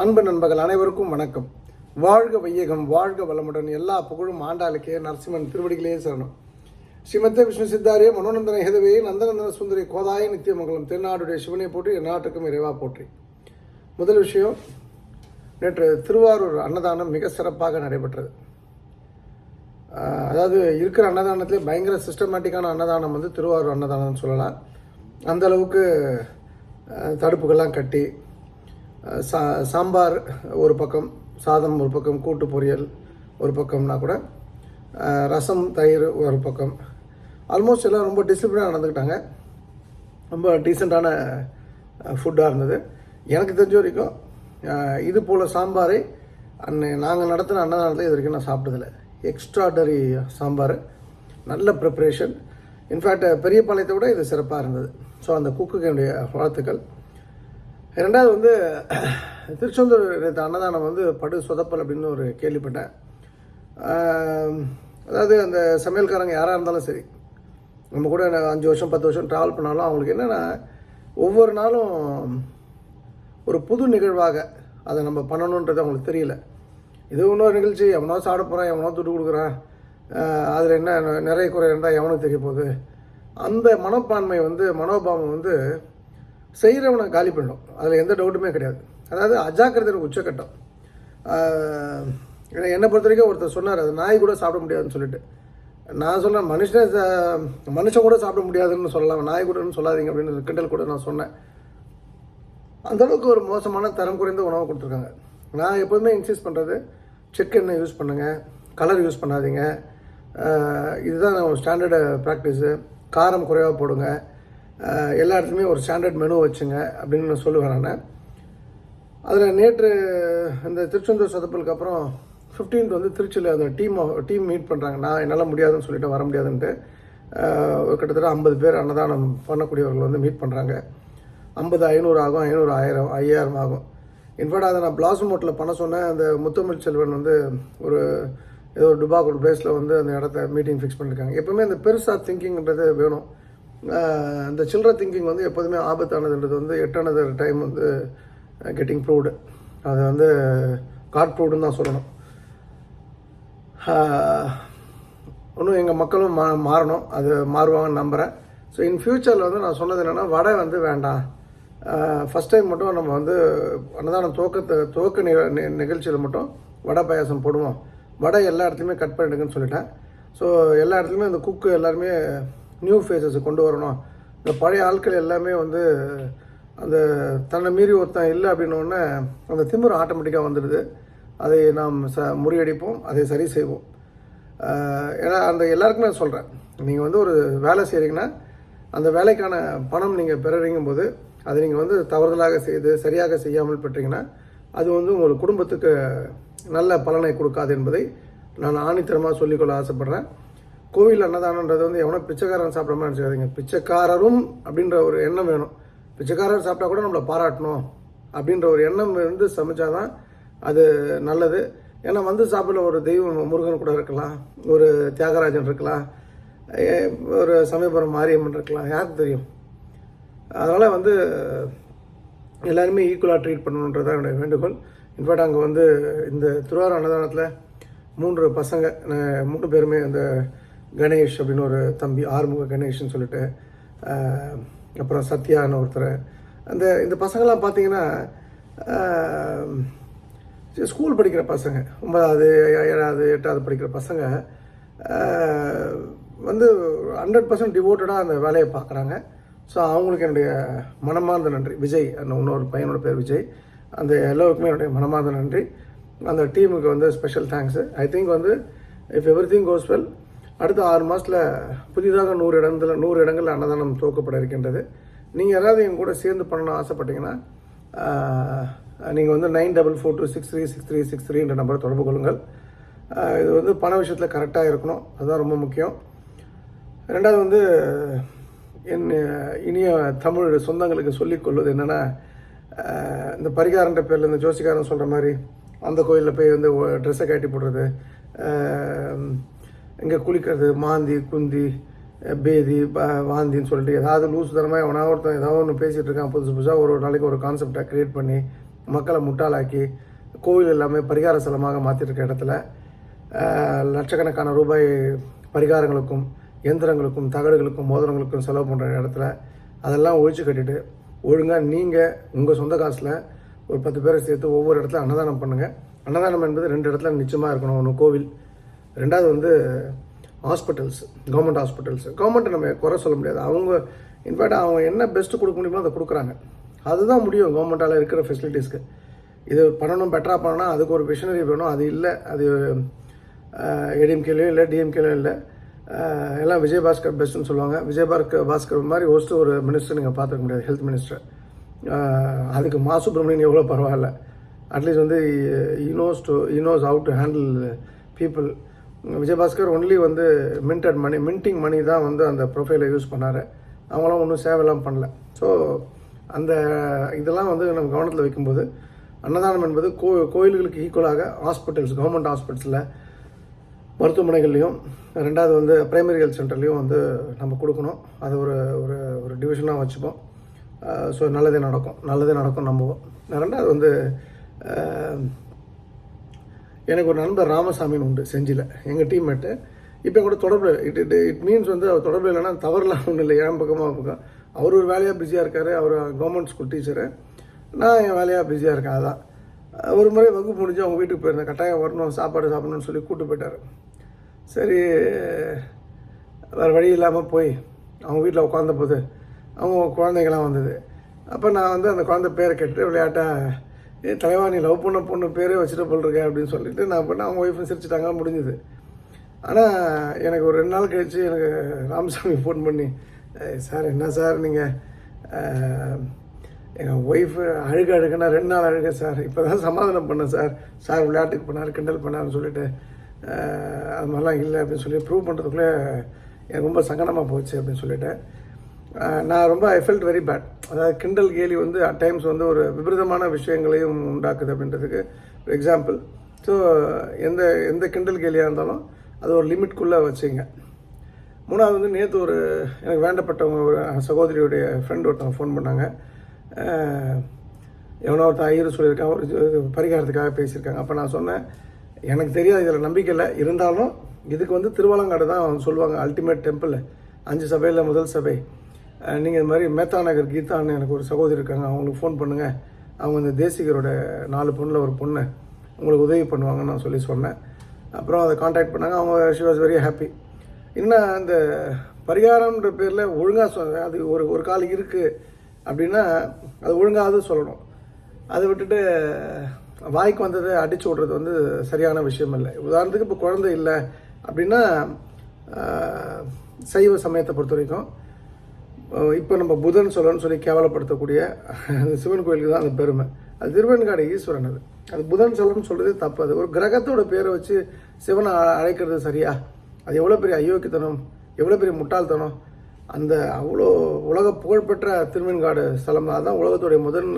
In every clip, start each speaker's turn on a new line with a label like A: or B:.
A: அன்பு நண்பர்கள் அனைவருக்கும் வணக்கம். வாழ்க வையகம் வாழ்க வளமுடன் எல்லா புகழும் ஆண்டாளுக்கே நரசிம்மன் திருவடிகளே சரணம். ஸ்ரீமத்த விஷ்ணு சித்தாரிய மனோநந்தன ஹெதவே நந்தநந்தன சுந்தரி கோதாய நித்தியமங்கலம் திருநாடுடைய சிவனை போற்றி எந்நாட்டுக்கும் இறைவா போற்றி. முதல் விஷயம் நேற்று திருவாரூர் அன்னதானம் மிக சிறப்பாக நடைபெற்றது. அதாவது இருக்கிற அன்னதானத்திலே பயங்கர சிஸ்டமேட்டிக்கான அன்னதானம் வந்து திருவாரூர் அன்னதானம்னு சொல்லலாம். அந்த அளவுக்கு தடுப்புகள்லாம் கட்டி சா சாம்பார் ஒரு பக்கம் சாதம் ஒரு பக்கம் கூட்டு பொரியல் ஒரு பக்கம்னா கூட ரசம் தயிர் ஒரு பக்கம். ஆல்மோஸ்ட் எல்லாம் ரொம்ப டிசிப்ளினாக நடந்துக்கிட்டாங்க. ரொம்ப டீசெண்டான ஃபுட்டாக இருந்தது. எனக்கு தெரிஞ்ச வரைக்கும் இது போல் சாம்பாரை அன்னை நாங்கள் நடத்தின அன்னதானத்தில் இது வரைக்கும் நான் சாப்பிட்டதில்ல. எக்ஸ்ட்ராடரி சாம்பார். நல்ல ப்ரிப்ரேஷன் இன்ஃபேக்ட் பெரியபாளையத்தை விட இது சிறப்பாக இருந்தது. ஸோ அந்த குக்குக்கு என்னுடைய வாழ்த்துக்கள். ரெண்டாவது வந்து திருச்செந்தூர் நேற்று அன்னதானம் வந்து படு சொதப்பல் அப்படின்னு ஒரு கேள்விப்பட்டேன். அதாவது அந்த சமையல்காரங்க யாராக இருந்தாலும் சரி நம்ம கூட நான் அஞ்சு வருஷம் பத்து வருஷம் ட்ராவல் பண்ணாலும் அவங்களுக்கு என்னென்னா ஒவ்வொரு நாளும் ஒரு புது நிகழ்வாக அதை நம்ம பண்ணணுன்றது அவங்களுக்கு தெரியல. இது இன்னொரு நிகழ்ச்சி எவனோ சாப்பிட போகிறான் எவனோ துட்டு கொடுக்குறான் அதில் என்ன நிறைய குறை இருந்தால் எவனுக்கு தெரிய போகுது? அந்த மனப்பான்மை வந்து மனோபாவம் வந்து செய்கிறவனை காலி பண்ணும் அதில் எந்த டவுட்டுமே கிடையாது. அதாவது அஜாக்கிரதையின் உச்சக்கட்டம். ஏன்னா என்னை பொறுத்த வரைக்கும் ஒருத்தர் சொன்னார் அது நாய் கூட சாப்பிட முடியாதுன்னு சொல்லிட்டு. நான் சொன்னேன் மனுஷனே மனுஷன் கூட சாப்பிட முடியாதுன்னு சொல்லலாம். நாய் கூடன்னு சொல்லாதீங்க அப்படின்னு கிண்டல் கூட நான் சொன்னேன். அந்த அளவுக்கு ஒரு மோசமான தரம் குறைந்த உணவை கொடுத்துருக்காங்க. நான் எப்போதுமே இன்சிஸ்ட் பண்ணுறது செக் எண்ணெய் யூஸ் பண்ணுங்கள் கலர் யூஸ் பண்ணாதீங்க. இதுதான் ஸ்டாண்டர்டு ப்ராக்டிஸு காரம் குறைவாக போடுங்க. எல்லா இடத்துலையுமே ஒரு ஸ்டாண்டர்ட் மெனு வச்சுங்க அப்படின்னு நான் சொல்லுவேன் நான். அதில் நேற்று இந்த திருச்செந்தூர் சொதப்பலுக்கு அப்புறம் 15th வந்து திருச்சியில் அந்த டீம் டீம் மீட் பண்ணுறாங்க நான் என்னால் முடியாதுன்னு சொல்லிட்டு வர முடியாதுன்ட்டு. ஒரு கிட்டத்தட்ட ஐம்பது பேர் அன்னதானம் பண்ணக்கூடியவர்கள் வந்து மீட் பண்ணுறாங்க ஐம்பது ஐநூறு ஆகும் ஐநூறு ஆயிரம் ஐயாயிரம் ஆகும். இன்ஃபேக்ட் அதை நான் பிளாசம் ஹோட்டலில் பண்ண சொன்னேன். அந்த முத்தமிழ் செல்வன் வந்து ஒரு ஏதோ ஒரு டுபாக்கூர் பிளேஸில் வந்து அந்த இடத்த மீட்டிங் ஃபிக்ஸ் பண்ணியிருக்காங்க எப்போவுமே அந்த பெருசாக திங்கிங்கிறது வேணும். இந்த சில்லற திங்கிங் வந்து எப்போதுமே ஆபத்தானதுன்றது வந்து எட்டானது டைம் வந்து கெட்டிங் ப்ரூவ்டு அது வந்து காட் ப்ரூவ்டுன்னு தான் சொல்லணும். இன்னும் எங்கள் மக்களும் மா மாறணும். அது மாறுவாங்கன்னு நம்புகிறேன் ஸோ இன் ஃப்யூச்சரில் வந்து நான் சொன்னது என்னென்னா வடை வந்து வேண்டாம். ஃபஸ்ட் டைம் மட்டும் நம்ம வந்து அன்னதானம் துவக்கத்தை துவக்க நிக நிகழ்ச்சியில் மட்டும் வடை பாயாசம் போடுவோம். வடை எல்லா இடத்துலையுமே கட் பண்ணிடுங்கன்னு சொல்லிட்டேன். ஸோ எல்லா இடத்துலையுமே இந்த குக்கு எல்லாருமே நியூ ஃபேஸஸ் கொண்டு வரணும். இந்த பழைய ஆட்கள் எல்லாமே வந்து அந்த தன்னை மீறி ஒருத்தன் இல்லை அப்படின்னோடனே அந்த திமிரு ஆட்டோமேட்டிக்காக வந்துடுது. அதை நாம் ச முறியடிப்போம் அதை சரி செய்வோம். ஏன்னா அந்த எல்லாருக்குமே நான் சொல்கிறேன் நீங்கள் வந்து ஒரு வேலை செய்கிறீங்கன்னா அந்த வேலைக்கான பணம் நீங்கள் பெறுறீங்கும் போது அதை நீங்கள் வந்து தவறுதலாக செய்து சரியாக செய்யாமல் பெற்றீங்கன்னா அது வந்து உங்கள் குடும்பத்துக்கு நல்ல பலனை கொடுக்காது என்பதை நான் ஆணித்தரமாக சொல்லிக்கொள்ள ஆசைப்பட்றேன். கோவில் அன்னதானன்றது வந்து எவனோ பிச்சைக்காரன் சாப்பிட்ற மாதிரி நினச்சிக்காதீங்க. பிச்சைக்காரரும் அப்படின்ற ஒரு எண்ணம் வேணும். பிச்சைக்காரர் சாப்பிட்டா கூட நம்மளை பாராட்டணும் அப்படின்ற ஒரு எண்ணம் வந்து சமைச்சாதான் அது நல்லது. ஏன்னா வந்து சாப்பிட ஒரு தெய்வம் முருகன் கூட இருக்கலாம் ஒரு தியாகராஜன் இருக்கலாம் ஒரு சமயபுரம் மாரியம்மன் இருக்கலாம் யாருக்கு தெரியும்? அதனால் வந்து எல்லாருமே ஈக்குவலாக ட்ரீட் பண்ணணுன்றது தான் என்னுடைய வேண்டுகோள். இன்ஃபேக்ட் அங்கே வந்து இந்த திருவாரூர் அன்னதானத்தில் மூன்று பசங்க மூணு பேருமே அந்த கணேஷ் அப்படின்னு ஒரு தம்பி ஆறுமுக கணேஷ்னு சொல்லிட்டு அப்புறம் சத்யான்னு ஒருத்தர். அந்த இந்த பசங்கள்லாம் பார்த்தீங்கன்னா ஸ்கூல் படிக்கிற பசங்க ஒன்பதாவது ஏழாவது எட்டாவது படிக்கிற பசங்க வந்து ஹண்ட்ரட் பர்சன்ட் டிவோட்டடாக அந்த வேலையை பார்க்குறாங்க. ஸோ அவங்களுக்கு என்னுடைய மனமார்ந்த நன்றி. விஜய் அந்த இன்னொரு பையனோட பேர் விஜய். அந்த எல்லோருக்குமே என்னுடைய மனமார்ந்த நன்றி. அந்த டீமுக்கு வந்து ஸ்பெஷல் தேங்க்ஸு ஐ திங்க் வந்து if everything goes well அடுத்த ஆறு மாதத்தில் புதிதாக நூறு இடத்துல நூறு இடங்களில் அன்னதானம் துவக்கப்பட இருக்கின்றது. நீங்கள் யாராவது என் கூட சேர்ந்து பண்ணணும்னு ஆசைப்பட்டீங்கன்னா நீங்கள் வந்து nine double four two six three six three six த்ரீன்ற நம்பரை தொடர்பு கொள்ளுங்கள். இது வந்து பண விஷயத்தில் கரெக்டாக இருக்கணும். அதுதான் ரொம்ப முக்கியம். ரெண்டாவது வந்து என் இனிய தமிழ் சொந்தங்களுக்கு சொல்லிக் கொள்வது என்னென்னா இந்த பரிகாரன்ற பேரில் இந்த ஜோசிகாரன் சொல்கிற மாதிரி அந்த கோயிலில் போய் வந்து ட்ரெஸ்ஸை கட்டி போடுறது இங்கே குளிக்கிறது மாந்தி குந்தி பேதி வாந்தின்னு சொல்லிட்டு ஏதாவது லூஸ் தரமாக எவனா ஒருத்தன் ஏதாவது ஒன்று பேசிகிட்டு இருக்கான். புதுசு புதுசாக ஒரு ஒரு நாளைக்கு ஒரு கான்செப்டாக க்ரியேட் பண்ணி மக்களை முட்டாளாக்கி கோவில் எல்லாமே பரிகார ஸ்தலமாக மாற்றிருக்க இடத்துல லட்சக்கணக்கான ரூபாய் பரிகாரங்களுக்கும் எந்திரங்களுக்கும் தகடுகளுக்கும் மோதிரங்களுக்கும் செலவு பண்ணுற இடத்துல அதெல்லாம் ஒழிச்சு கட்டிட்டு ஒழுங்காக நீங்கள் உங்கள் சொந்த காசில் ஒரு பத்து பேரை சேர்த்து ஒவ்வொரு இடத்துல அன்னதானம் பண்ணுங்கள் அன்னதானம் என்பது ரெண்டு இடத்துல நிச்சயமாக இருக்கணும். ஒன்று கோவில் ரெண்டாவது வந்து ஹாஸ்பிட்டல்ஸ் கவர்மெண்ட் ஹாஸ்பிட்டல்ஸ் கவர்மெண்ட்டை நம்ம குறை சொல்ல முடியாது. அவங்க இன்ஃபேக்ட் அவங்க என்ன பெஸ்ட்டு கொடுக்க முடியுமோ அதை கொடுக்குறாங்க. அதுதான் முடியும் கவர்மெண்ட்டால் இருக்கிற ஃபெசிலிட்டிஸ்க்கு இது பண்ணணும் பெட்டராக பண்ணணும் அதுக்கு ஒரு மிஷினரி வேணும். அது இல்லை அது ஏடிஎம்கேலையும் இல்லை டிஎம்கேலையும் இல்லை. எல்லாம் விஜயபாஸ்கர் பெஸ்ட்டுன்னு சொல்லுவாங்க. விஜயபாஸ்கர் பாஸ்கர் மாதிரி ஒஸ்ட்டு ஒரு மினிஸ்டர் நீங்கள் பார்த்துக்க முடியாது ஹெல்த் மினிஸ்டர் அதுக்கு மா சுப்பிரமணியன் எவ்வளோ பரவாயில்ல. அட்லீஸ்ட் வந்து knows to knows how to handle people Vijayabaskar only வந்து மின்டட் மணி மின்டிங் மணி தான் வந்து அந்த ப்ரொஃபைலை யூஸ் பண்ணார். அவங்களாம் ஒன்றும் சேவைலாம் பண்ணல. ஸோ அந்த இதெல்லாம் வந்து நம்ம கவனத்தில் வைக்கும்போது அன்னதானம் என்பது கோ கோயில்களுக்கு ஈக்குவலாக ஹாஸ்பிட்டல்ஸ் கவர்மெண்ட் ஹாஸ்பிட்டல்ஸில் மருத்துவமனைகள்லையும் ரெண்டாவது வந்து பிரைமரி ஹெல்த் சென்டர்லேயும் வந்து நம்ம கொடுக்கணும். அது ஒரு ஒரு ஒரு டிவிஷனாக வச்சுப்போம். ஸோ நல்லதே நடக்கும். நல்லதே நடக்கும் நம்புவோம். ரெண்டாவது வந்து எனக்கு ஒரு நண்பர் ராமசாமின்னு உண்டு செஞ்சியில் எங்கள் டீம்மேட்டு இப்போ கூட தொடர்பு இட் இட் இட் மீன்ஸ் வந்து அவர் தொடர்பு இல்லைன்னா தவறுலாம் ஒன்றும் இல்லை. என் பக்கமாக பக்கம். அவர் ஒரு வேலையாக பிஸியாக இருக்கார். அவர் கவர்மெண்ட் ஸ்கூல் டீச்சரு நான் என் வேலையாக பிஸியாக இருக்கேன். அதான். ஒரு முறை வகுப்பு முடிஞ்சு அவங்க வீட்டுக்கு போயிருந்தேன். கட்டாயம் வரணும் சாப்பாடு சாப்பிடணும்னு சொல்லி கூப்பிட்டு போயிட்டார். சரி வேறு வழி இல்லாமல் போய் அவங்க வீட்டில் உட்காந்த போது அவங்க குழந்தைங்களாம் வந்தது. அப்போ நான் வந்து அந்த குழந்தை பேரை கேட்டு விளையாட்டாக ஏ தலைவா நீ லவ் பண்ண பொண்ணு பேரே வச்சுட்டு போல் அப்படின்னு சொல்லிட்டு நான் பண்ண அவங்க ஒய்ஃபும் சிரிச்சிட்டாங்க முடிஞ்சுது. ஆனால் எனக்கு ஒரு ரெண்டு நாள் கழிச்சு எனக்கு ராமசாமி ஃபோன் பண்ணி சார் என்ன சார் நீங்கள் எங்கள் ஒய்ஃபு அழுக அழுகுனா ரெண்டு நாள் அழுக சார் இப்போ தான் சமாதானம் பண்ணேன் சார் சார் விளையாட்டுக்கு பண்ணார் கிண்டல் பண்ணார்னு சொல்லிட்டு அது மாதிரிலாம் இல்லை அப்படின்னு சொல்லி ப்ரூவ் பண்ணுறதுக்குள்ளே எனக்கு ரொம்ப சங்கடமாக போச்சு அப்படின்னு சொல்லிட்டேன் நான் ரொம்ப ஐ ஃபெல்ட் வெரி பேட் அதாவது கிண்டல் கேலி வந்து அட் டைம்ஸ் வந்து ஒரு விபரீதமான விஷயங்களையும் உண்டாக்குது அப்படின்றதுக்கு ஒரு எக்ஸாம்பிள் ஸோ எந்த எந்த கிண்டல் கேலியாக இருந்தாலும் அது ஒரு லிமிட்குள்ளே வச்சுங்க. மூணாவது வந்து நேற்று ஒரு எனக்கு வேண்டப்பட்டவங்க ஒரு சகோதரியுடைய ஃப்ரெண்ட் ஒருத்தவங்க ஃபோன் பண்ணாங்க. எவனோ ஒருத்தன் ஐயர் சொல்லியிருக்கான் ஒரு பரிகாரத்துக்காக பேசியிருக்காங்க. அப்போ நான் சொன்னேன் எனக்கு தெரியாது இதில் நம்பிக்கை இல்லை. இருந்தாலும் இதுக்கு வந்து திருவாலங்காடு தான் அவங்க சொல்லுவாங்க அல்டிமேட் டெம்பிள் அஞ்சு சபையில் முதல் சபை. நீங்கள் இது மாதிரி மேத்தா நகர் கீதான்னு எனக்கு ஒரு சகோதரி இருக்காங்க. அவங்களுக்கு ஃபோன் பண்ணுங்கள் அவங்க இந்த தேசிகரோட நாலு பொண்ணில் ஒரு பொண்ணு உங்களுக்கு உதவி பண்ணுவாங்கன்னு நான் சொல்லி சொன்னேன். அப்புறம் அதை காண்டாக்ட் பண்ணாங்க. அவங்க ஷி வாஸ் வெரி ஹாப்பி இன்னும் அந்த பரிகாரம்ன்ற பேரில் ஒழுங்காக சொ அது ஒரு ஒரு கால் இருக்குது அப்படின்னா அது ஒழுங்காவது சொல்லணும். அதை விட்டுட்டு வாய்க்கு வந்ததை அடிச்சு விட்றது வந்து சரியான விஷயம் இல்லை. உதாரணத்துக்கு இப்போ குழந்தை இல்லை அப்படின்னா சைவ சமயத்தை பொறுத்த வரைக்கும் இப்போ நம்ம புதன் சொல்லணும்னு சொல்லி கேவலப்படுத்தக்கூடிய அந்த சிவன் கோயிலுக்கு தான் அந்த பெருமை. அது திருவெண்காடு ஈஸ்வரன் அது. அது புதன் சொல்லணும்னு சொல்கிறது தப்பு. அது ஒரு கிரகத்தோட பேரை வச்சு சிவனை அழைக்கிறது சரியா? அது எவ்வளோ பெரிய அயோக்கியத்தனம்? எவ்வளோ பெரிய முட்டாள்தனம்? அந்த அவ்வளோ உலக புகழ்பெற்ற திருவெண்காடு ஸ்தலம். அதுதான் உலகத்துடைய முதன்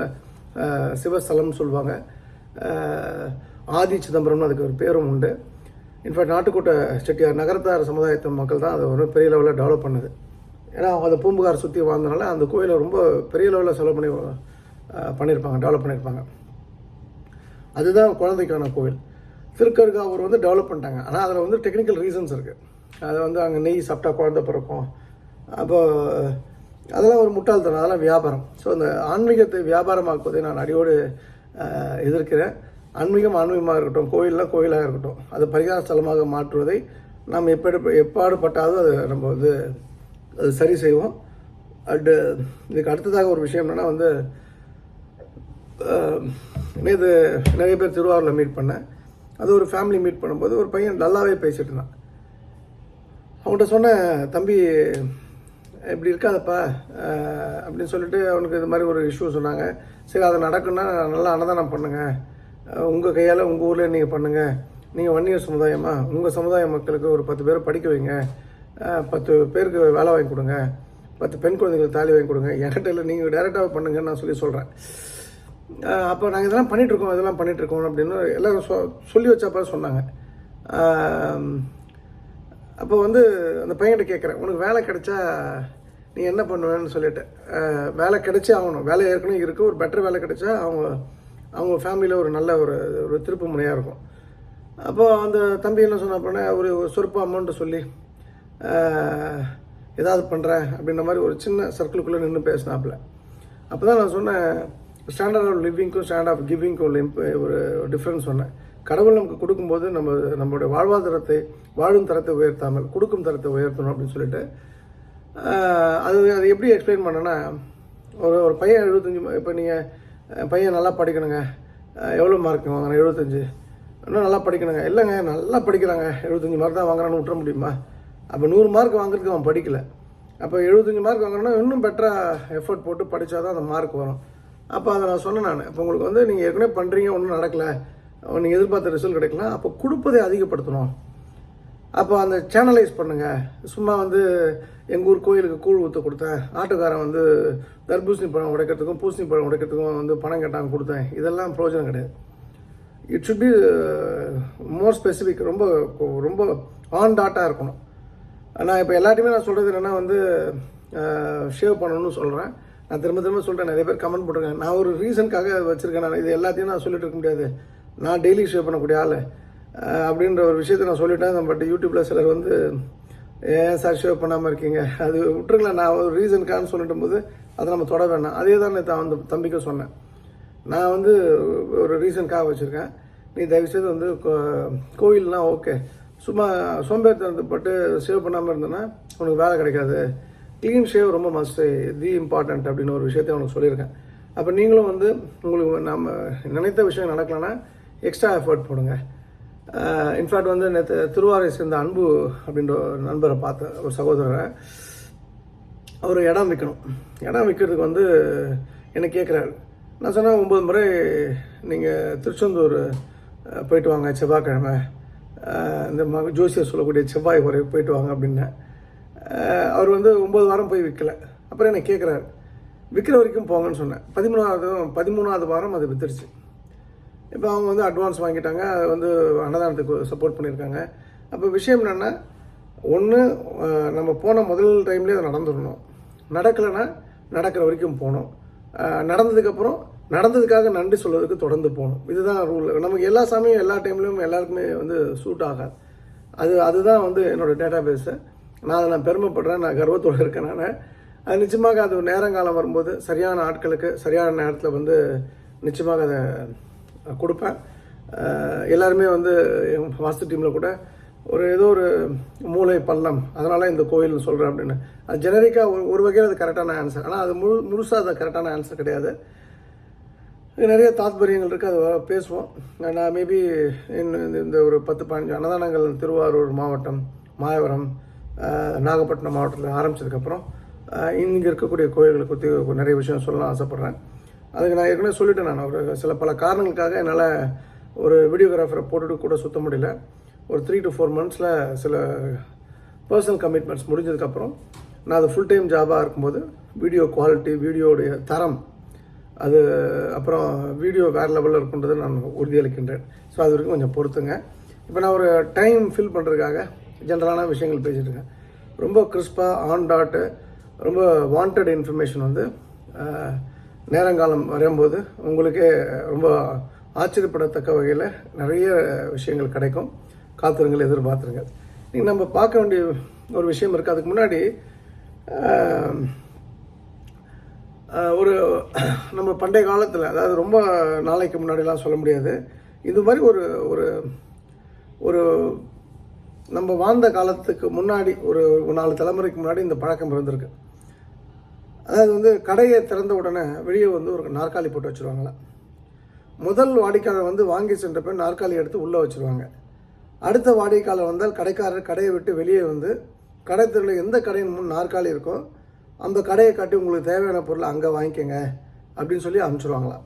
A: சிவஸ்தலம்னு சொல்லுவாங்க. ஆதி சிதம்பரம்னு அதுக்கு ஒரு பேரும் உண்டு. இன்ஃபேக்ட் நாட்டுக்கோட்டை செட்டியார் நகரத்தார் சமுதாயத்து மக்கள் தான் அதை ஒரு பெரிய லெவலில் டெவலப் பண்ணுது. ஏன்னா அவங்க அந்த பூம்புகார் சுற்றி வாழ்ந்தனால அந்த கோயிலை ரொம்ப பெரிய லெவலில் செலவு பண்ணி பண்ணியிருப்பாங்க டெவலப் பண்ணியிருப்பாங்க. அதுதான் குழந்தைக்கான கோவில். திருக்கருகாவூர் வந்து டெவலப் பண்ணிட்டாங்க. ஆனால் அதில் வந்து டெக்னிக்கல் ரீசன்ஸ் இருக்குது அது வந்து அங்கே நெய் சாப்பிட்டா குழந்தை பிறக்கும். அப்போ அதெல்லாம் ஒரு முட்டாள்தனம் அதெல்லாம் வியாபாரம். ஸோ அந்த ஆன்மீகத்தை வியாபாரமாக்குவதை நான் அடியோடு எதிர்க்கிறேன். ஆன்மீகம் ஆன்மீகமாக இருக்கட்டும் கோயிலெலாம் கோயிலாக இருக்கட்டும். அது பரிகார ஸ்தலமாக மாற்றுவதை நாம் எப்படி எப்பாடுபட்டாலும் அது நம்ம வந்து சரி செய்வோம். அண்டு இதுக்கு அடுத்ததாக ஒரு விஷயம் என்னென்னா வந்து நேற்று நிறைய பேர் திருவாரூரில் மீட் பண்ணேன். அது ஒரு ஃபேமிலி மீட் பண்ணும்போது ஒரு பையன் நல்லாவே பேசிட்டு இருந்தான். அவன்கிட்ட சொன்னேன் தம்பி இப்படி இருக்காதப்பா அப்படின்னு சொல்லிட்டு அவனுக்கு இது மாதிரி ஒரு இஷ்யூ சொன்னாங்க. சரி அது நடக்குன்னா நல்லா அன்னதானம் பண்ணுங்க. உங்கள் கையால் உங்கள் ஊரில் நீங்கள் பண்ணுங்கள் நீங்கள் வன்னியர் சமுதாயமாக உங்கள் சமுதாய மக்களுக்கு ஒரு பத்து பேரை படிக்க வைங்க. பத்து பேருக்கு வேலை வாங்கி கொடுங்க. பத்து பெண் குழந்தைகளுக்கு தாலி வாங்கி கொடுங்க. என்கிட்ட இல்லை நீங்கள் டேரெக்டாக பண்ணுங்கன்னு நான் சொல்லி சொல்கிறேன் அப்போ நாங்கள் இதெல்லாம் பண்ணிகிட்ருக்கோம் இதெல்லாம் பண்ணிகிட்ருக்கோம் அப்படின்னு எல்லோரும் சொ சொல்லி வச்சப்ப சொன்னாங்க. அப்போ வந்து அந்த பையன்கிட்ட கேட்குறேன் உனக்கு வேலை கிடைச்சா நீ என்ன பண்ணுவேன்னு சொல்லிட்டு. வேலை கிடைச்சே ஆகணும். வேலை ஏற்கனவே இருக்குது ஒரு பெட்டர் வேலை கிடைச்சா அவங்க அவங்க ஃபேமிலியில் ஒரு நல்ல ஒரு ஒரு திருப்பு முனையாக இருக்கும். அப்போது அந்த தம்பி என்ன சொன்ன அப்படின்னா ஒரு ஒரு சொற்ப அமௌண்ட்டு சொல்லி ஏதாவது பண்ணுறேன் அப்படின்ற மாதிரி ஒரு சின்ன சர்க்கிளுக்குள்ளே நின்று பேசினாப்புல. அப்போ தான் நான் சொன்னேன் ஸ்டாண்டர்ட் ஆஃப் லிவிங்க்கும் ஸ்டாண்டர்ட் ஆஃப் கிவிங்க்கும் உள்ள ஒரு டிஃப்ரென்ஸ் சொன்னேன். கடவுள் நமக்கு கொடுக்கும்போது நம்ம நம்மளுடைய வாழ்வாதாரத்தை வாழும் தரத்தை உயர்த்தாமல் கொடுக்கும் தரத்தை உயர்த்தணும் அப்படின்னு சொல்லிட்டு அது அது எப்படி எக்ஸ்பிளைன் பண்ணேன்னா ஒரு ஒரு பையன் எழுபத்தஞ்சி இப்போ நீங்கள் பையன் நல்லா படிக்கணுங்க எவ்வளோ மார்க் வாங்கினேன் எழுபத்தஞ்சு. இன்னும் நல்லா படிக்கணுங்க. இல்லைங்க நல்லா படிக்கிறாங்க. எழுபத்தஞ்சி மார்க் தான் வாங்குறான்னு விட்டுற முடியுமா? அப்போ நூறு மார்க் வாங்குறதுக்கு அவன் படிக்கலை. அப்போ எழுபத்தஞ்சி மார்க் வாங்குறோன்னா இன்னும் பெட்டராக எஃபர்ட் போட்டு படித்தா தான் அந்த மார்க் வரும். அப்போ அதை நான் சொன்னேன் நான். இப்போ உங்களுக்கு வந்து நீங்கள் ஏற்கனவே பண்ணுறீங்க ஒன்றும் நடக்கலை. நீங்கள் எதிர்பார்த்த ரிசல்ட் கிடைக்கல அப்போ கொடுப்பதை அதிகப்படுத்தணும். அப்போ அந்த சேனலைஸ் பண்ணுங்கள் சும்மா வந்து எங்கள் ஊர் கோயிலுக்கு கூழ் ஊற்ற கொடுத்தேன். ஆட்டுக்காரன் வந்து தர்பூசணி பழம் உடைக்கிறதுக்கும் பூசணி பழம் உடைக்கிறதுக்கும் வந்து பணம் கேட்டாங்க கொடுத்தேன். இதெல்லாம் பிரயோஜனம் கிடையாது. It should be more specific ரொம்ப ரொம்ப ஆன் டாட்டாக இருக்கணும். நான் இப்போ எல்லாத்தையுமே நான் சொல்கிறது என்னென்னா வந்து ஷேவ் பண்ணணும்னு சொல்கிறேன் நான் திரும்ப திரும்ப சொல்கிறேன் நிறைய பேர் கமெண்ட் போட்டிருக்கேன் நான் ஒரு ரீசனுக்காக வச்சுருக்கேன் நான் இது எல்லாத்தையும் நான் சொல்லிட்டு இருக்க முடியாது. நான் டெய்லி ஷேவ் பண்ணக்கூடிய ஆள். அப்படின்ற ஒரு விஷயத்தை நான் சொல்லிட்டேன். பட் யூடியூப்பில் சிலர் வந்து ஏன் சார் ஷேவ் பண்ணாமல் இருக்கீங்க. அது விட்டுருங்களேன் நான் ஒரு ரீசனுக்கான்னு சொல்லிட்டு போது அதை நம்ம தொட வேணாம். அதே தான் நான் அந்த தம்பிக்க சொன்னேன். நான் வந்து ஒரு ரீசனுக்காக வச்சுருக்கேன். நீ தயவுசெய்து வந்து கோ- கோயில்னா ஓகே சும்மா சோம்பேறித்தனப்பட்டு சேவ் பண்ணாமல் இருந்தேன்னா உனக்கு வேலை கிடைக்காது. க்ளீன் ஷேவ் ரொம்ப மஸ்ட் தி இம்பார்ட்டன்ட் அப்படின்னு ஒரு விஷயத்தை உனக்கு சொல்லியிருக்கேன். அப்போ நீங்களும் வந்து உங்களுக்கு நம்ம நினைத்த விஷயம் நடக்கலைன்னா எக்ஸ்ட்ரா எஃபர்ட் போடுங்க. இன்ஃபேக்ட் வந்து நேற்று திருவாரை சேர்ந்த அன்பு அப்படின்ற ஒரு நண்பரை பார்த்தேன் ஒரு சகோதரரை அவர் இடம் விற்கணும் இடம் விற்கிறதுக்கு வந்து என்னை கேட்குறாரு நான் சொன்னேன் ஒம்பது முறை நீங்கள் திருச்செந்தூர் போயிட்டு வாங்க செவ்வாய்க்கிழமை. இந்த ம ஜோசியர் சொல்லக்கூடிய செவ்வாய் குறை போயிட்டு வாங்க அப்படின்னேன். அவர் வந்து ஒம்பது வாரம் போய் விற்கல அப்புறம் என்ன கேட்குறாரு விற்கிற வரைக்கும் போங்கன்னு சொன்னேன். பதிமூணாவது பதிமூணாவது வாரம் அது வித்துருச்சு. இப்போ அவங்க வந்து அட்வான்ஸ் வாங்கிட்டாங்க. அது வந்து அன்னதானத்துக்கு சப்போர்ட் பண்ணியிருக்காங்க. அப்போ விஷயம் என்னென்னா ஒன்று நம்ம போன முதல் டைம்லேயே அது நடந்துடணும். நடக்கலைன்னா நடக்கிற வரைக்கும் போகணும். நடந்ததுக்கப்புறம் நடந்ததுக்காக நன்றி சொல்வதற்கு தொடர்ந்து போகணும். இதுதான் ரூல் நமக்கு எல்லா சாமியும் எல்லா டைம்லையும் எல்லாருக்குமே வந்து சூட் ஆகாது. அது அதுதான் வந்து என்னோடய டேட்டா பேஸு நான் அதை நான் பெருமைப்படுறேன். நான் கர்வத்தோடு இருக்கேன் நான். அது நிச்சயமாக அது நேரங்காலம் வரும்போது சரியான ஆட்களுக்கு சரியான நேரத்தில் வந்து நிச்சயமாக அதை கொடுப்பேன். எல்லாருமே வந்து என் வாஸ்து டீமில் கூட ஒரு ஏதோ ஒரு மூளை பள்ளம். அதனால் இந்த கோயில்னு சொல்கிறேன் அப்படின்னு. அது ஜெனரிக்காக ஒரு ஒரு வகையில் அது கரெக்டான ஆன்சர் ஆனால் அது முழு முழுசாக அது கரெக்டான ஆன்சர் கிடையாது. நிறைய தாத்பரியங்கள் இருக்குது அது பேசுவோம். நான் மேபி இந்த இந்த ஒரு பத்து பதினஞ்சு அன்னதானங்கள் திருவாரூர் மாவட்டம் மாயவரம் நாகப்பட்டினம் மாவட்டத்தில் ஆரம்பிச்சதுக்கப்புறம் இங்கே இருக்கக்கூடிய கோயில்களை பற்றி நிறைய விஷயம் சொல்லலாம் ஆசைப்பட்றேன். அதுக்கு நான் ஏற்கனவே சொல்லிட்டேன் நான். ஒரு சில பல காரணங்களுக்காக என்னால் ஒரு வீடியோகிராஃபரை போட்டுட்டு கூட சுத்த முடியல. ஒரு த்ரீ டு ஃபோர் மந்த்ஸில் சில பர்சனல் கமிட்மெண்ட்ஸ் முடிஞ்சதுக்கப்புறம் நான் அது ஃபுல் டைம் ஜாபாக இருக்கும்போது வீடியோ குவாலிட்டி வீடியோடைய தரம் அது அப்புறம் வீடியோ வேறு லெவலில் இருக்குன்றது நான் உறுதியளிக்கின்றேன். ஸோ அது வரைக்கும் கொஞ்சம் பொறுத்துங்க. இப்போ நான் ஒரு டைம் ஃபில் பண்ணுறதுக்காக ஜென்ரலான விஷயங்கள் பேசிகிட்ருக்கேன் இருக்கேன். ரொம்ப கிறிஸ்பாக ஆன் டாட்டு ரொம்ப வாண்டட் இன்ஃபர்மேஷன் வந்து நேரங்காலம் வரையும்போது உங்களுக்கே ரொம்ப ஆச்சரியப்படத்தக்க வகையில் நிறைய விஷயங்கள் கிடைக்கும். காத்திருங்கள் எதிர்பார்த்துருங்க நம்ம பார்க்க வேண்டிய ஒரு விஷயம் இருக்குது அதுக்கு முன்னாடி ஒரு நம்ம பண்டைய காலத்தில் அதாவது ரொம்ப நாளைக்கு முன்னாடிலாம் சொல்ல முடியாது. இது மாதிரி ஒரு ஒரு ஒரு நம்ம வாழ்ந்த காலத்துக்கு முன்னாடி ஒரு நாலு தலைமுறைக்கு முன்னாடி இந்த பழக்கம் இருந்திருக்கு. அதாவது வந்து கடையை திறந்த உடனே வெளியே வந்து ஒரு நாற்காலி போட்டு வச்சுருவாங்களாம் முதல் வாடிக்கையாளர் வந்து வாங்கி சென்ற பின் நாற்காலி எடுத்து உள்ளே வச்சுருவாங்க. அடுத்த வாடிக்கையாளர் வந்தால் கடைக்காரர் கடையை விட்டு வெளியே வந்து கடை தெருவில் எந்த கடையின் முன் நாற்காலி இருக்கோ அந்த கடையை காட்டி உங்களுக்கு தேவையான பொருளை அங்கே வாங்கிக்கோங்க அப்படின்னு சொல்லி அனுப்பிச்சிடுவாங்களாம்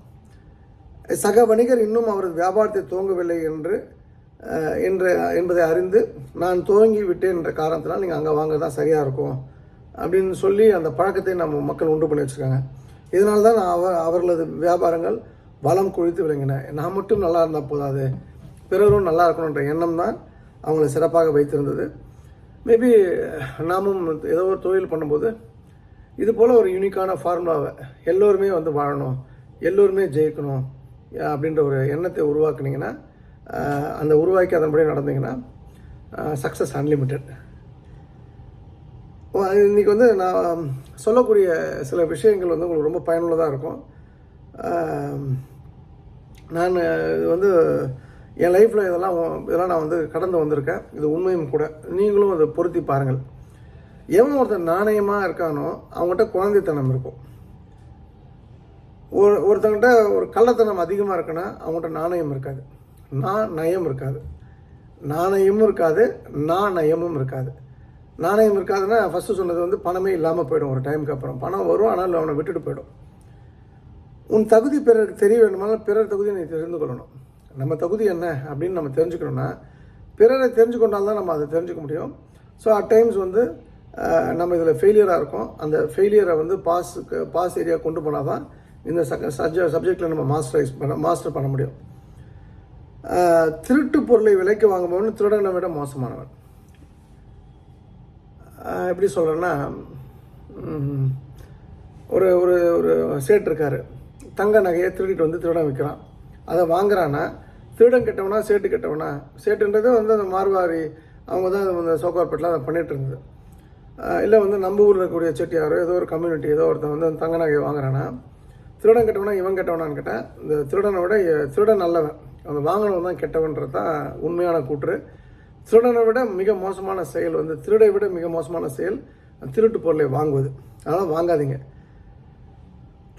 A: சக வணிகர் இன்னும் அவரது வியாபாரத்தை துவங்கவில்லை என்று என்று என்பதை அறிந்து நான் துவங்கி விட்டேன் என்ற காரணத்தினால் நீங்கள் அங்கே வாங்க தான் சரியாக இருக்கும் அப்படின்னு சொல்லி அந்த பழக்கத்தை நம்ம மக்கள் உண்டு பண்ணி வச்சுருக்காங்க. இதனால தான் நான் அவ அவர்களது வியாபாரங்கள் வளம் கொழித்து விளங்கின. நான் மட்டும் நல்லா இருந்தால் போதாது. பிறரும் நல்லா இருக்கணுன்ற எண்ணம் தான் அவங்களை சிறப்பாக வைத்திருந்தது. மேபி நாமும் ஏதோ ஒரு தொழில் பண்ணும்போது இது போல் ஒரு யூனிக்கான ஃபார்முலாவை எல்லோருமே வந்து வாழணும் எல்லோருமே ஜெயிக்கணும் அப்படின்ற ஒரு எண்ணத்தை உருவாக்குனீங்கன்னா அந்த உருவாக்கி அதன்படி நடந்தீங்கன்னா சக்ஸஸ் அன்லிமிட்டெட் இன்றைக்கி வந்து நான் சொல்லக்கூடிய சில விஷயங்கள் வந்து உங்களுக்கு ரொம்ப பயனுள்ளதாக இருக்கும். நான் இது வந்து என் லைஃப்பில் இதெல்லாம் இதெல்லாம் நான் வந்து கடந்து வந்திருக்கேன். இது உண்மையும் கூட. நீங்களும் அதை பொருத்தி பாருங்கள். எவன் ஒருத்தன் நாணயமாக இருக்கானோ அவங்ககிட்ட குழந்தைத்தனம் இருக்கும். ஒரு ஒருத்தங்கிட்ட ஒரு கள்ளத்தனம் அதிகமாக இருக்குன்னா அவங்ககிட்ட நாணயம் இருக்காது. நான் நயம் இருக்காது. நாணயமும் இருக்காது நான் நயமும் இருக்காது. நாணயம் இருக்காதுன்னா ஃபஸ்ட்டு சொன்னது வந்து பணமே இல்லாமல் போயிடும் ஒரு டைமுக்கு அப்புறம். பணம் வரும் ஆனால் அவனை விட்டுட்டு போயிடும். உன் தகுதி பிறருக்கு தெரிய வேண்டுமானால் பிறர் தகுதியை நீ தெரிந்து கொள்ளணும். நம்ம தகுதி என்ன அப்படின்னு நம்ம தெரிஞ்சுக்கணும்னா பிறரை தெரிஞ்சு கொண்டால்தான் நம்ம அதை தெரிஞ்சுக்க முடியும். ஸோ அட் டைம்ஸ் வந்து நம்ம இதில் ஃபெயிலியராக இருக்கும். அந்த ஃபெயிலியரை வந்து பாஸுக்கு பாஸ் ஏரியா கொண்டு போனால் தான் இந்த சக சப்ஜெ சப்ஜெக்டில் நம்ம மாஸ்டரைஸ் பண்ண மாஸ்டர் பண்ண முடியும். திருட்டு பொருளை விலைக்கு வாங்குபவன் திருடனை விட மோசமானவன் எப்படி சொல்கிறேன்னா ஒரு ஒரு ஒரு சேட் இருக்கார். தங்க நகையை திருடிட்டு வந்து திருடன் விற்கிறான் அதை வாங்குறான்னா திருடன் கெட்டவனா சேட்டு கெட்டவனா? சேட்டுன்றது வந்து அந்த மார்வாரி அவங்க தான் அந்த சோக்கார்பேட்டில் அதை பண்ணிகிட்டு இருந்தது. இல்லை வந்து நம்ம ஊரில் இருக்கக்கூடிய செட்டியாரோ ஏதோ ஒரு கம்யூனிட்டி ஏதோ ஒருத்தன் வந்து அந்த தங்க நகையை வாங்குறானா திருடன் கெட்டவனா இவன் கெட்டவனான்னு கேட்டால் இந்த திருடனை விட திருடன் நல்லவன். அவன் வாங்கினவன் தான் கெட்டவன்றது தான் உண்மையான கூற்று. திருடனை விட மிக மோசமான செயல் வந்து திருடை விட மிக மோசமான செயல் திருட்டு பொருளை வாங்குவது. அதனால் வாங்காதீங்க.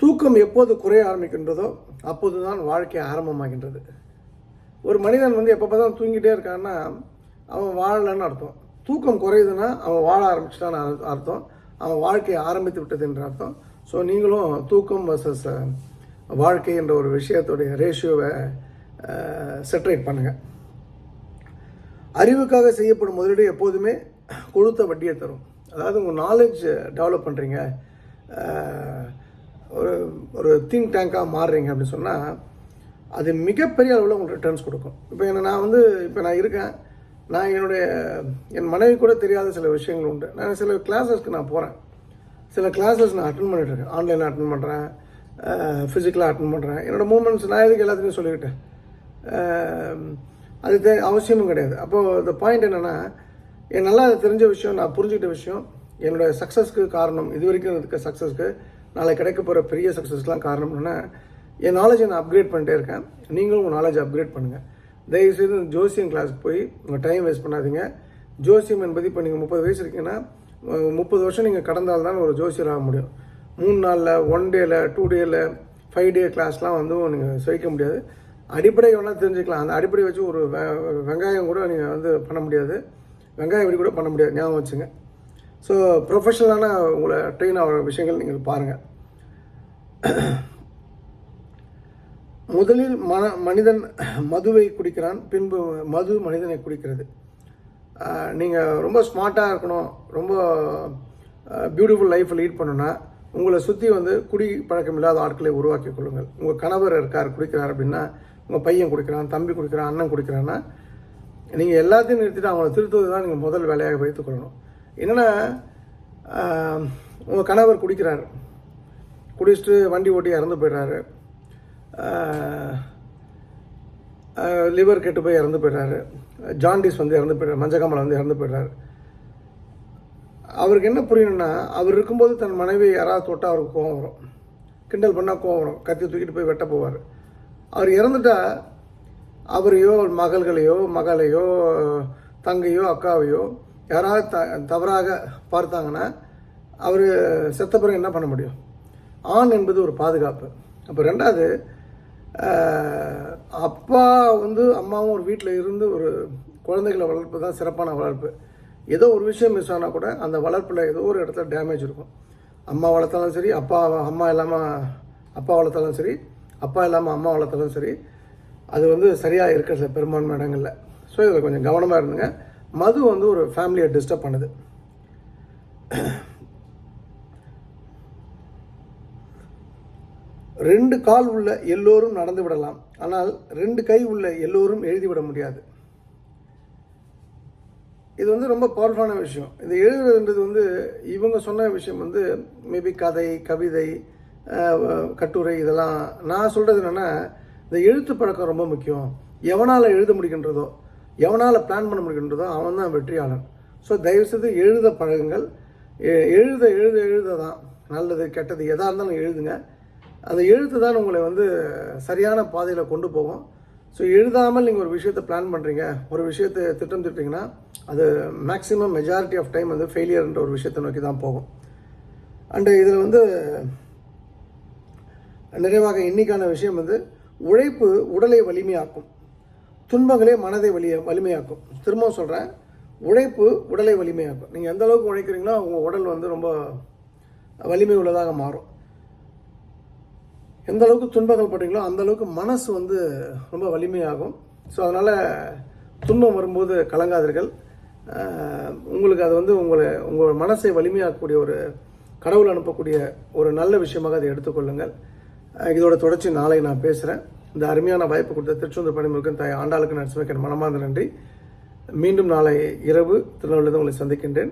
A: தூக்கம் எப்போது குறைய ஆரம்பிக்கின்றதோ அப்போது தான் வாழ்க்கை ஆரம்பமாகின்றது. ஒரு மனிதன் வந்து எப்போ தான் தூங்கிட்டே இருக்கான்னா அவன் வாழலன்னு அர்த்தம். தூக்கம் குறையுதுன்னா அவன் வாழ ஆரம்பிச்சிட்டான்னு அர்த்தம். அவன் வாழ்க்கையை ஆரம்பித்து விட்டது என்ற அர்த்தம். ஸோ நீங்களும் தூக்கம் வர்சஸ் வாழ்க்கை என்ற ஒரு விஷயத்துடைய ரேஷியோவை செட்ரேட் பண்ணுங்கள் அறிவுக்காக செய்யப்படும் முதலீடு எப்போதுமே கொழுத்த வட்டியை தரும். அதாவது உங்கள் நாலேஜ் டெவலப் பண்ணுறீங்க ஒரு ஒரு திங்க் டேங்காக மாறுறீங்க அப்படின்னு சொன்னால் அது மிகப்பெரிய அளவில் உங்களுக்கு ரிட்டர்ன்ஸ் கொடுக்கும். இப்போ என்ன நான் வந்து இப்போ நான் இருக்கேன். நான் என்னுடைய என் மனைவி கூட தெரியாத சில விஷயங்கள் உண்டு. நான் சில கிளாஸஸ்க்கு நான் போகிறேன் சில கிளாஸஸ் நான் அட்டன் பண்ணிட்டுருக்கேன் ஆன்லைனில் அட்டன் பண்ணுறேன் ஃபிசிக்கலாக அட்டன் பண்ணுறேன் என்னோட மூமெண்ட்ஸ் நான் எதுக்கு எல்லாத்தையும் சொல்லிக்கிட்டேன். அது தெ அவசியமும் கிடையாது. அப்போது இந்த பாயிண்ட் என்னென்னா என் நல்லா அது தெரிஞ்ச விஷயம் நான் புரிஞ்சுக்கிட்ட விஷயம் என்னோட சக்ஸஸ்க்கு காரணம் இது வரைக்கும் இருக்க சக்ஸஸ்க்கு நாளை கிடைக்க போகிற பெரிய சக்ஸஸ்லாம் காரணம் என்னென்னா என் நாலேஜை நான் அப்கிரேட் பண்ணிட்டே இருக்கேன். நீங்களும் உங்கள் நாலேஜ் அப்கிரேட் பண்ணுங்கள் தயவுசெய்து இந்த ஜோசியம் கிளாஸ்க்கு போய் உங்கள் டைம் வேஸ்ட் பண்ணாதீங்க. ஜோசியம் என்பது இப்போ நீங்கள் முப்பது வயசு இருக்கீங்கன்னா முப்பது வருஷம் நீங்கள் கடந்தால் தான் ஒரு ஜோசியர் ஆக முடியும். மூணு நாளில் ஒன் டேயில் டூ டேயில் ஃபைவ் டே கிளாஸ்லாம் வந்து நீங்கள் சகிக்க முடியாது. அடிப்படை வேணால் தெரிஞ்சுக்கலாம். அந்த அடிப்படை வச்சு ஒரு வெ- ஒரு வெங்காயம் கூட நீங்கள் வந்து பண்ண முடியாது. வெங்காயம் வெடி கூட பண்ண முடியாது. ஞாபகம் வச்சுங்க. ஸோ ப்ரொஃபஷனலான உங்களை ட்ரெயின் ஆகிற விஷயங்கள் நீங்கள் பாருங்கள் முதலில் மன மனிதன் மதுவை குடிக்கிறான் பின்பு மது மனிதனை குடிக்கிறது. நீங்கள் ரொம்ப ஸ்மார்ட்டாக இருக்கணும் ரொம்ப பியூட்டிஃபுல் லைஃப் லீட் பண்ணணும்னா உங்களை சுற்றி வந்து குடி பழக்கம் இல்லாத ஆட்களை உருவாக்கி கொள்ளுங்கள். உங்கள் கணவர் இருக்கார் குடிக்கிறார் அப்படின்னா உங்கள் பையன் குடிக்கிறான் தம்பி குடிக்கிறான் அண்ணன் குடிக்கிறான்னா நீங்கள் எல்லாத்தையும் நிறுத்திட்டு அவங்கள திருத்துவது தான் நீங்கள் முதல் வேலையாக வைத்துக்கொள்ளணும் என்னென்னா உங்கள் கணவர் குடிக்கிறார் குடிச்சிட்டு வண்டி ஓட்டி இறந்து போயிடுறாரு. லிவர் கெட்டு போய் இறந்து போயிடுறாரு. ஜாண்டிஸ் வந்து இறந்து போயிடுறாரு. மஞ்சக்காமலை வந்து இறந்து போயிடுறாரு. அவருக்கு என்ன புரியணும்னா அவர் இருக்கும்போது தன் மனைவியை யாராவது தொட்டால் அவருக்கு கோவம் வரும். கிண்டல் பண்ணால் கோவம் வரும். கத்தி தூக்கிட்டு போய் வெட்ட போவார். அவர் இறந்துட்டா அவரையோ மகள்களையோ மகளையோ தங்கையோ அக்காவையோ யாராவது த தவறாக பார்த்தாங்கன்னா அவர் செத்த பிறகு என்ன பண்ண முடியும்? ஆண் என்பது ஒரு பாதுகாப்பு. அப்போ ரெண்டாவது அப்பா வந்து அம்மாவும் ஒரு வீட்டில் இருந்து ஒரு குழந்தைகளை வளர்ப்பு தான் சிறப்பான வளர்ப்பு. ஏதோ ஒரு விஷயம் மிஸ் ஆனால் கூட அந்த வளர்ப்பில் ஏதோ ஒரு இடத்துல டேமேஜ் இருக்கும். அம்மா வளர்த்தாலும் சரி அப்பா அம்மா இல்லாமல் அப்பா வளர்த்தாலும் சரி அப்பா இல்லாமல் அம்மா வளர்த்தாலும் சரி அது வந்து சரியாக இருக்கிறது பெரும்பான்மை இடங்களில். ஸோ இதில் கொஞ்சம் கவனமாக இருந்துங்க. மது வந்து ஒரு ஃபேமிலியை டிஸ்டர்ப் பண்ணுது. ரெண்டு கால் உள்ள எல்லோரும் நடந்து விடலாம். ஆனால் ரெண்டு கை உள்ள எல்லோரும் எழுதிவிட முடியாது. இது வந்து ரொம்ப பவர்ஃபுல்லான விஷயம். இது எழுதுறதுன்றது வந்து இவங்க சொன்ன விஷயம் வந்து மேபி கதை கவிதை கட்டுரை இதெல்லாம். நான் சொல்கிறது என்னென்னா இந்த எழுத்து பழக்கம் ரொம்ப முக்கியம். எவனால் எழுத முடிகின்றதோ எவனால் பிளான் பண்ண முடிகின்றதோ அவன் தான் வெற்றியாளன். ஸோ தயவுசெய்து எழுத பழகுங்கள். எ- எழுத எழுத எழுத தான் நல்லது கெட்டது எதாக இருந்தாலும் எழுதுங்க. அந்த எழுத்து தான் உங்களை வந்து சரியான பாதையில் கொண்டு போகும். ஸோ எழுதாமல் நீங்கள் ஒரு விஷயத்தை பிளான் பண்ணுறீங்க ஒரு விஷயத்தை திட்டம் திட்டிங்கன்னா அது மேக்ஸிமம் மெஜாரிட்டி ஆஃப் டைம் வந்து ஃபெயிலியர்ன்ற ஒரு விஷயத்தை நோக்கி தான் போகும். அண்டு இதில் வந்து நிறைவாக இன்றைக்கான விஷயம் வந்து உழைப்பு உடலை வலிமையாக்கும். துன்பங்களே மனதை வலிய வலிமையாக்கும். திரும்பவும் சொல்கிறேன் உழைப்பு உடலை வலிமையாக்கும். நீங்கள் எந்த அளவுக்கு உழைக்கிறீங்களோ உங்கள் உடல் வந்து ரொம்ப வலிமை உள்ளதாக மாறும். எந்த அளவுக்கு துன்பங்கள் படுறீங்களோ அந்த அளவுக்கு மனசு வந்து ரொம்ப வலிமையாகும். ஸோ அதனால் துன்பம் வரும்போது கலங்காதீர்கள். உங்களுக்கு அது வந்து உங்களை உங்கள் மனசை வலிமையாக்கக்கூடிய ஒரு கடவுள் அனுப்பக்கூடிய ஒரு நல்ல விஷயமாக அதை எடுத்துக்கொள்ளுங்கள். இதோட தொடர்ச்சி நாளை நான் பேசுகிறேன் இந்த அருமையான வாய்ப்பு கொடுத்த திருச்செந்தூர் பணிமுருகன் தாய் ஆண்டாளுக்கு நரசிம்மக்கன் மனமார்ந்த நன்றி. மீண்டும் நாளை இரவு திருநெல்வேலியில் உங்களை சந்திக்கின்றேன்.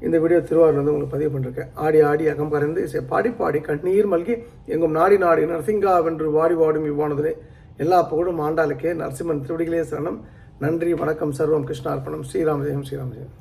A: இந்த வீடியோ திருவாரூர்லேருந்து உங்களுக்கு பதிவு பண்ணிருக்கேன். ஆடி ஆடி அகம் கரைந்து இசை பாடி பாடி கண்ணீர் மல்கி எங்கும் நாடி நாடி நரசிங்கா வென்று வாடி வாடும் இவ்வானதிலே. எல்லா புகழும் ஆண்டாளுக்கே. நரசிம்மன் திருவடிகளே சரணம். நன்றி வணக்கம் சர்வம் கிருஷ்ணார்ப்பணம். ஸ்ரீராமஜெயம் ஸ்ரீராமஜெயம்.